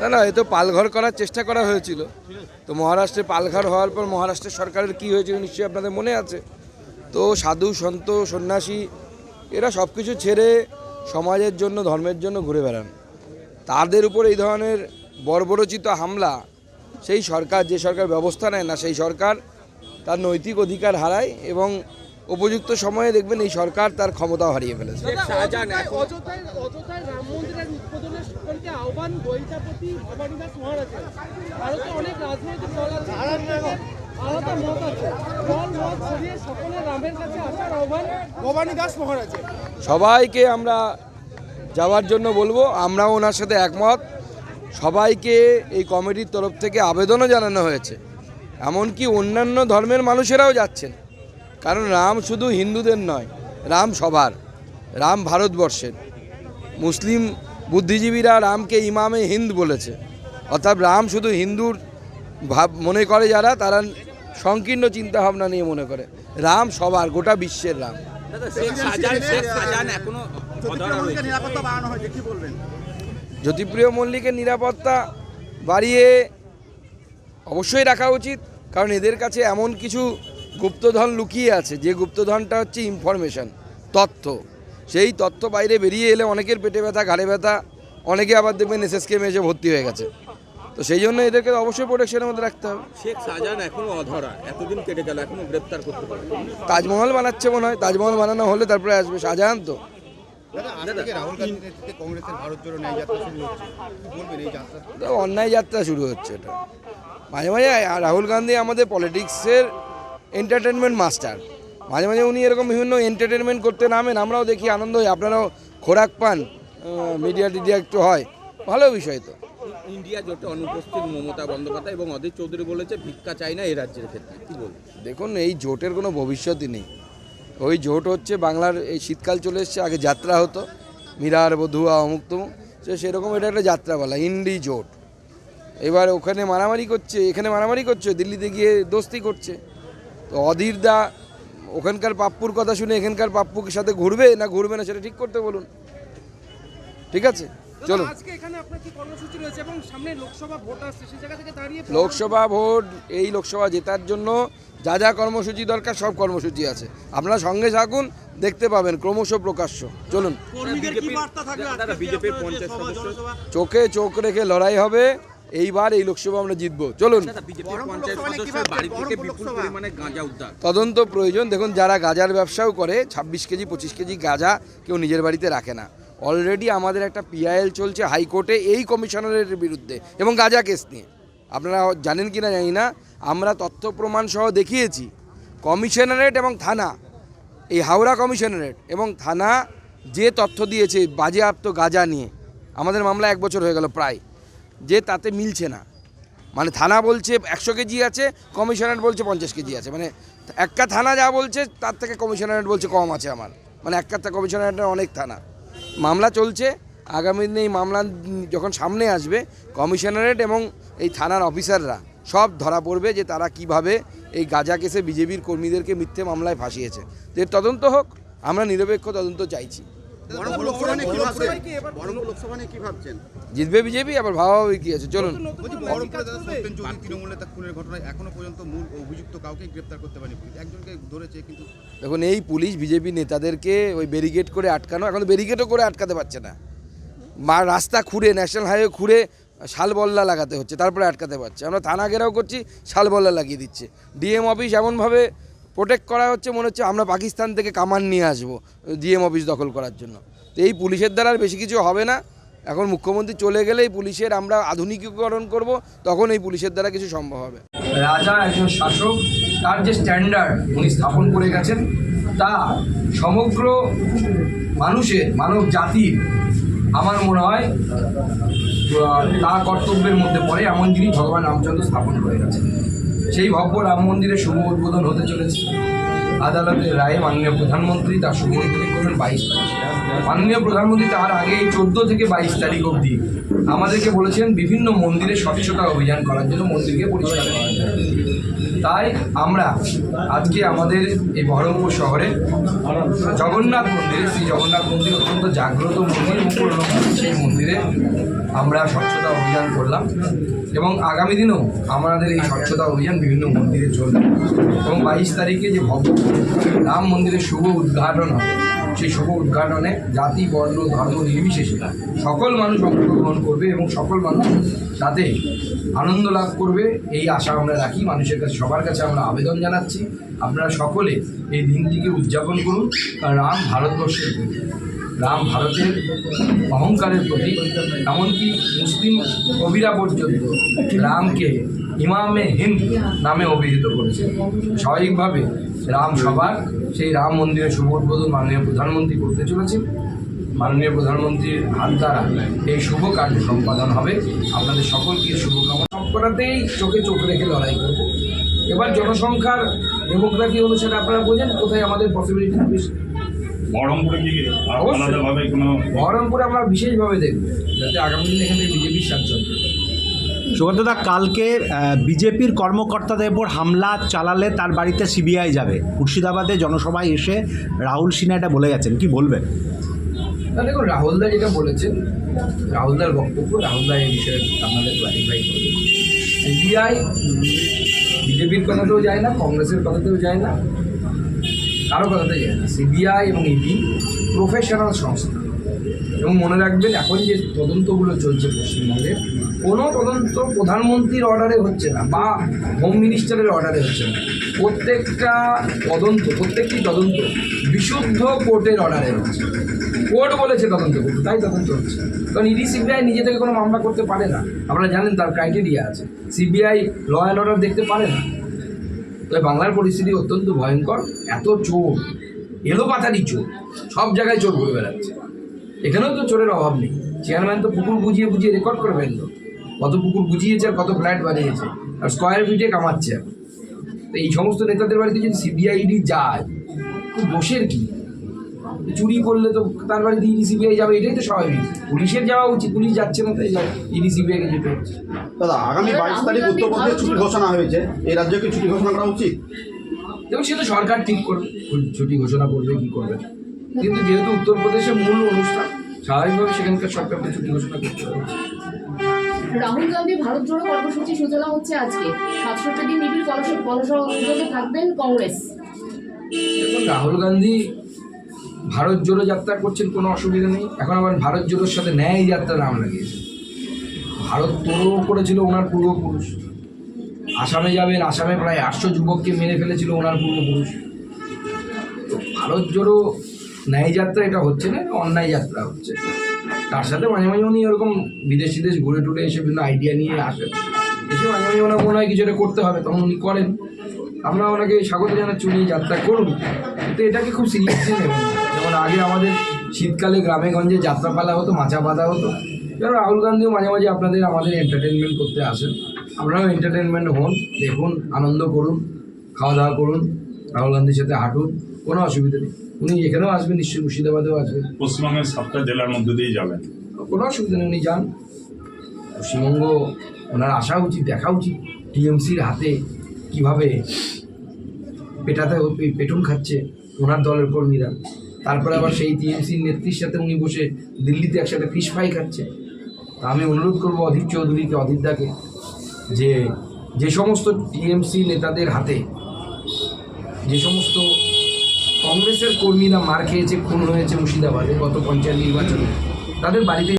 না না, এ তো পালঘর করার চেষ্টা করা হয়েছিল। তো মহারাষ্ট্রে পালঘর হওয়ার পর মহারাষ্ট্রের সরকারের কী হয়েছিল নিশ্চয়ই আপনাদের মনে আছে? তো সাধু, সন্ত, সন্ন্যাসী, এরা সব কিছু ছেড়ে সমাজের জন্য, ধর্মের জন্য ঘুরে বেড়ান। তাদের উপর এই ধরনের বর্বরচিত হামলা, সেই সরকার, যে সরকার ব্যবস্থা নেয় না, সেই সরকার তার নৈতিক অধিকার হারায় এবং উপযুক্ত সময়ে দেখবেন এই সরকার তার ক্ষমতাও হারিয়ে ফেলেছে। সবাইকে আমরা যাওয়ার জন্য বলব আমরাও ওনার সাথে একমত। সবাইকে এই কমিটির তরফ থেকে আবেদনও জানানো হয়েছে। এমনকি অন্যান্য ধর্মের মানুষেরাও যাচ্ছেন। কারণ রাম শুধু হিন্দুদের নয় রাম সবার রাম ভারতবর্ষের। মুসলিম বুদ্ধিজীবীরা রামকে ইমামে হিন্দ বলেছে। অর্থাৎ রাম শুধু হিন্দুর ভাব মনে করে যারা তারা সংকীর্ণ চিন্তাভাবনা নিয়ে মনে করে। রাম সবার গোটা বিশ্বের রাম। জ্যোতিপ্রিয় মল্লিকের নিরাপত্তা বাড়িয়ে অবশ্যই রাখা উচিত কারণ এদের কাছে এমন কিছু গুপ্তধন লুকিয়ে আছে যে গুপ্তধনটা হচ্ছে ইনফরমেশন তথ্য। সেই তথ্য বাইরে বেরিয়ে এলে অনেকের পেটে ব্যথা ঘাড়ে ব্যথা অনেকে আবার দেখবেন এস এসএসকে মেজে ভর্তি হয়ে গেছে। তো সেই জন্য এদেরকে অবশ্যই প্রোটেকশনের মধ্যে রাখতে হবে। শেখ শাহজাহান এখনও অধরা এতদিন কেটে গেল এখনও গ্রেপ্তার করতে পারে তাজমহল বানাচ্ছে মনে হয় তাজমহল বানানো হলে তারপরে আসবে শাহজাহান তো। দাদা আজ থেকে রাহুল গান্ধীর নেতৃত্বে কংগ্রেসের ভারত জোড়ো ন্যায় যাত্রা শুরু হচ্ছে কি বলবেন এই যাত্রা? তো অন্যায় যাত্রা শুরু হচ্ছে এটা। মাঝে মাঝে রাহুল গান্ধী আমাদের পলিটিক্সের এন্টারটেনমেন্ট মাস্টার মাঝে মাঝে উনি এরকম বিভিন্ন এন্টারটেনমেন্ট করতে নামেন আমরাও দেখি আনন্দ হয় আপনারাও খোরাক পান মিডিয়া টিডিয়া একটু হয় ভালো বিষয় তো। ইন্ডিয়া জোটে অনুপস্থিত মমতা বন্দ্যোপাধ্যায় এবং অধীর চৌধুরী বলেছে ভিক্ষা চাই না এই রাজ্যের ক্ষেত্রে কি বলব দেখুন এই জোটের কোনো ভবিষ্যৎই নেই। ওই জোট হচ্ছে বাংলার এই শীতকাল চলে এসছে আগে যাত্রা হতো মিরার বধুয়া অমুক তমুক সে সেরকম এটা একটা যাত্রা বলা ইন্ডি জোট। এবার ওখানে মারামারি করছে এখানে মারামারি করছে দিল্লিতে গিয়ে দোস্তি করছে। তো অধীর দা ওখানকার পাপ্পুর কথা শুনে এখানকার পাপ্পুর সাথে ঘুরবে না ঘুরবে না সেটা ঠিক করতে বলুন। ঠিক আছে? চলুন। আজকে এখানে আপনার কি কর্মসূচি রয়েছে এবং সামনে লোকসভা ভোট আসছে সেই জায়গা থেকে দাঁড়িয়ে লোকসভা ভোট এই লোকসভা জেতার জন্য যা যা কর্মসূচি দরকার সব কর্মসূচি আছে। আপনারা সঙ্গে থাকুন দেখতে পাবেন ক্রমশ প্রকাশ্য। চলুন। বিজেপির চোখে চোখ রেখে লড়াই হবে। এইবার এই লোকসভা আমরা জিতবো। চলুন। দাদা বিজেপির পঞ্চায়েত সদস্যের বাড়ি থেকে বিপুল পরিমাণে গাঁজা উদ্ধার। তদন্ত প্রয়োজন। দেখুন যারা গাজার ব্যবসাও করে ছাব্বিশ কেজি পঁচিশ কেজি গাঁজা কেউ নিজের বাড়িতে রাখে না। অলরেডি আমাদের একটা পিআইএল চলছে হাইকোর্টে এই কমিশনারের বিরুদ্ধে এবং গাজা কেস নিয়ে। আপনারা জানেন কি না জানি না আমরা তথ্য প্রমাণ সহ দেখিয়েছি। কমিশনারেট এবং থানা এই হাওড়া কমিশনারেট এবং থানা যে তথ্য দিয়েছে বাজেয়াপ্ত গাজা নিয়ে। আমাদের মামলা এক বছর হয়ে গেল প্রায়। যে তাতে মিলছে না। মানে থানা বলছে একশো কেজি আছে, কমিশনারেট বলছে পঞ্চাশ কেজি আছে। মানে একটা থানা যা বলছে, তার থেকে কমিশনারেট বলছে কম আছে আমার। মানে একটা কমিশনারেটের অনেক থানা। মামলা চলছে, আগামী দিনে এই মামলা যখন সামনে আসবে, কমিশনারেট এবং এই থানার অফিসাররা সব ধরা পড়বে যে তারা কীভাবে এই গাজা কেসে বিজেপির কর্মীদেরকে মিথ্যে মামলায় ফাঁসিয়েছে। এর তদন্ত হোক, আমরা নিরপেক্ষ তদন্ত চাইছি। জিতবে বিজেপি আবার ভাবাভাবি কি আছে? চলুন। দেখুন এই পুলিশ বিজেপি নেতাদেরকে ওই ব্যারিকেড করে আটকানো এখন ব্যারিকেডও করে আটকাতে পারছে না। মা রাস্তা খুঁড়ে ন্যাশনাল হাইওয়ে খুঁড়ে শালবল্লা লাগাতে হচ্ছে তারপরে আটকাতে পারছে। আমরা থানা ঘেরাও করছি শালবল্লা লাগিয়ে দিচ্ছে। ডিএম অফিস এমনভাবে প্রোটেক্ট করা হচ্ছে মনে হচ্ছে আমরা পাকিস্তান থেকে কামান নিয়ে আসব, ডিএম অফিস দখল করার জন্য। তো এই পুলিশের দ্বারা আর বেশি কিছু হবে না। এখন মুখ্যমন্ত্রী চলে গেলেই পুলিশের আমরা আধুনিকীকরণ করব, তখন এই পুলিশের দ্বারা কিছু সম্ভব হবে। রাজা একজন শাসক, তার যে স্ট্যান্ডার্ড উনি স্থাপন করে গেছেন, তা সমগ্র মানুষের মানব জাতির আমার মনে হয় তা কর্তব্যের মধ্যে পড়ে, এমন যিনি ভগবান রামচন্দ্র স্থাপন করে গেছেন। সেই ভব্য রাম মন্দিরের শুভ উদ্বোধন হতে চলেছে। আদালতের রায়ে মাননীয় প্রধানমন্ত্রী তার সুবিনিধি করবেন বাইশ তারিখ। মাননীয় প্রধানমন্ত্রী তার আগে চোদ্দ থেকে বাইশ তারিখ অবধি আমাদেরকে বলেছেন বিভিন্ন মন্দিরে স্বচ্ছতা অভিযান করার জন্য মন্দিরকে পরিষ্কার জন্য। তাই আমরা আজকে আমাদের এই বহরমপুর শহরে জগন্নাথ মন্দিরে, শ্রী জগন্নাথ মন্দির অত্যন্ত জাগ্রত মন্দির সেই মন্দিরে আমরা স্বচ্ছতা অভিযান করলাম এবং আগামী দিনেও আমাদের এই স্বচ্ছতা অভিযান বিভিন্ন মন্দিরে চলবে। এবং বাইশ তারিখে যে ভব্য রাম মন্দিরের শুভ উদ্ঘাটন হবে। সেই শুভ উদ্ঘাটনে জাতি, বর্ণ, ধর্ম নির্বিশেষে সকল মানুষ অংশগ্রহণ করবে এবং সকল মানুষ তাতে আনন্দ লাভ করবে। এই আশা আমরা রাখি। মানুষের কাছে, সবার কাছে আমরা আবেদন জানাচ্ছি। আপনারা সকলে এই দিনটিকে উদযাপন করুন। রাম ভারতবর্ষের প্রতীক। রাম ভারতের অহংকারের প্রতি এমনকি মুসলিম কবিরা পর্যন্ত রামকে ইমামে হিন্দ নামে অভিহিত করেছে। স্বাভাবিকভাবে রাম সবার সেই রাম মন্দিরের শুভ উদ্বোধন মাননীয় প্রধানমন্ত্রী করতে চলেছেন। মাননীয় প্রধানমন্ত্রীর হাত দ্বারা এই শুভ কার্য সম্পাদন হবে। আপনাদের সকলকে শুভকামনা। সবকটাতেই চোখে চোখ রেখে লড়াই করব। এবার জনসংখ্যার ডেমোগ্রাফি অনুসারে আপনারা বোঝেন কোথায় আমাদের পসিবিলিটি বেশি। বহরমপুরে কি। বহরমপুরে আমরা বিশেষভাবে দেখব যাতে আগামী দিনে এখানে বিজেপির সাংসদ। সুগন্ধদা কালকে বিজেপির কর্মকর্তাদের উপর হামলা চালালে তার বাড়িতে সিবিআই যাবে। মুর্শিদাবাদে জনসভায় এসে রাহুল সিনহা এটা বলে গেছেন। কি বলবেন? না, দেখুন রাহুলদা যেটা বলেছেন রাহুলদার বক্তব্য রাহুলদা এই বিষয়ে আপনাদের ক্লারিফাই করবে। সিবিআই, বিজেপির কথাতেও যায় না, কংগ্রেসের কথাতেও যায় না, কারও কথাতে যায় না। সিবিআই এবং ইডি প্রফেশনাল সংস্থা। এবং মনে রাখবেন, এখন যে তদন্তগুলো চলছে পশ্চিমবঙ্গে, কোনো তদন্ত প্রধানমন্ত্রীর অর্ডারে হচ্ছে না, বা হোম মিনিস্টারের অর্ডারে হচ্ছে না। প্রত্যেকটা তদন্ত, প্রত্যেকটি তদন্ত বিশুদ্ধ কোর্টের অর্ডারে হচ্ছে। কোর্ট বলেছে তদন্ত করতে, তাই তদন্ত হচ্ছে। কারণ ইডি, সিবিআই নিজে থেকে কোনো মামলা করতে পারে না। আপনারা জানেন তার ক্রাইটেরিয়া আছে। সিবিআই ল অ্যান্ড অর্ডার দেখতে পারে না। তবে বাংলার পরিস্থিতি অত্যন্ত ভয়ঙ্কর, এত চোর এলোপাতারি চোর, সব জায়গায় চোর ঘুরে বেড়াচ্ছে। এখানেও তো চোরের অভাব নেই। চেয়ারম্যান তো পুকুর বুঝিয়ে বুঝিয়ে রেকর্ড করে ফেলল কত পুকুর বুঝিয়েছে আর কত ফ্ল্যাট বানিয়েছে। আর স্কোয়ার ফিটে কামাচ্ছে তো এই সমস্ত নেতাদের বাড়িতে যদি সিবিআইডি যায় তো দোষের কি? চুরি করলে তো তার বাড়িতে ইডি সিবিআই যাবে এটাই তো স্বাভাবিক। পুলিশের যাওয়া উচিত পুলিশ যাচ্ছে না তাই ইডি সিবিআইকে যেতে হচ্ছে। দাদা আগামী বাইশ তারিখ উত্তরপ্রদেশে ছুটি ঘোষণা হয়েছে। এই রাজ্যকে ছুটি ঘোষণা করা উচিত? এবং সে তো সরকার ঠিক করবে। ছুটি ঘোষণা করবে কি করবে। কিন্তু যেহেতু উত্তরপ্রদেশে মূল অনুষ্ঠান স্বাভাবিকভাবে সেখানকার সরকারকে ছুটি ঘোষণা করতে হবে। রাহুল গান্ধী ভারত জোড়ো কর্মসূচি সূচনা হচ্ছে আজকে। সাতষট্টি দিন নিবিড় কলসযোগে থাকবেন কংগ্রেস। দেখুন রাহুল গান্ধী ভারত জোড়ো যাত্রা করছেন কোনো অসুবিধা নেই। এখন আবার ভারত জোড়োর সাথে ন্যায় যাত্রা নাম লাগিয়েছে। ভারত তোরও করেছিল ওনার পূর্বপুরুষ। আসামে যাবেন আসামে প্রায় আটশো যুবককে মেরে ফেলেছিল ওনার পূর্বপুরুষ। ভারত জোড়ো ন্যায় যাত্রা এটা হচ্ছে না, এটা অন্যায় যাত্রা হচ্ছে। তার সাথে মাঝে মাঝে উনি এরকম বিদেশ বিদেশ ঘুরে টুরে এসে বিভিন্ন আইডিয়া নিয়ে আসেন। এসে মাঝে মাঝে ওনার মনে হয় কিছু একটা করতে হবে, তখন উনি করেন। আমরা ওনাকে স্বাগত জানাচ্ছি, উনি যাত্রা করুন। কিন্তু এটাকে খুব সিরিয়াসলি নেবেন যেমন আগে আমাদের শীতকালে গ্রামে গঞ্জে যাত্রাপালা হতো, মাচা বাঁধা হতো। এবার রাহুল গান্ধীও মাঝে মাঝে আপনাদের আমাদের এন্টারটেনমেন্ট করতে আসেন। আপনারাও এন্টারটেনমেন্ট হন, দেখুন, আনন্দ করুন, খাওয়া দাওয়া করুন, রাহুল গান্ধীর সাথে হাঁটুন, কোনো অসুবিধা নেই। উনি এখানেও আসবেন নিশ্চয়ই মুর্শিদাবাদেও আসবেন। পশ্চিমবঙ্গের সাতটা জেলার মধ্যে দিয়ে যাবেন। কোনো অসুবিধা নেই উনি যান। পশ্চিমবঙ্গ ওনার আসা উচিত দেখা উচিত। টিএমসির হাতে কীভাবে পেটাতে পেটুন খাচ্ছে ওনার দলের কর্মীরা। তারপরে আবার সেই টিএমসির নেত্রীর সাথে উনি বসে দিল্লিতে একসাথে ফিশ ফ্রাই খাচ্ছে। তা আমি অনুরোধ করব অধীর চৌধুরীকে অধীরদাকে যে যে সমস্ত টিএমসি নেতাদের হাতে যে সমস্ত কংগ্রেসের কর্মীরা মার খেয়েছে খুন হয়েছে মুর্শিদাবাদে গত পঞ্চায়েত নির্বাচনে। তাদের বাড়িতে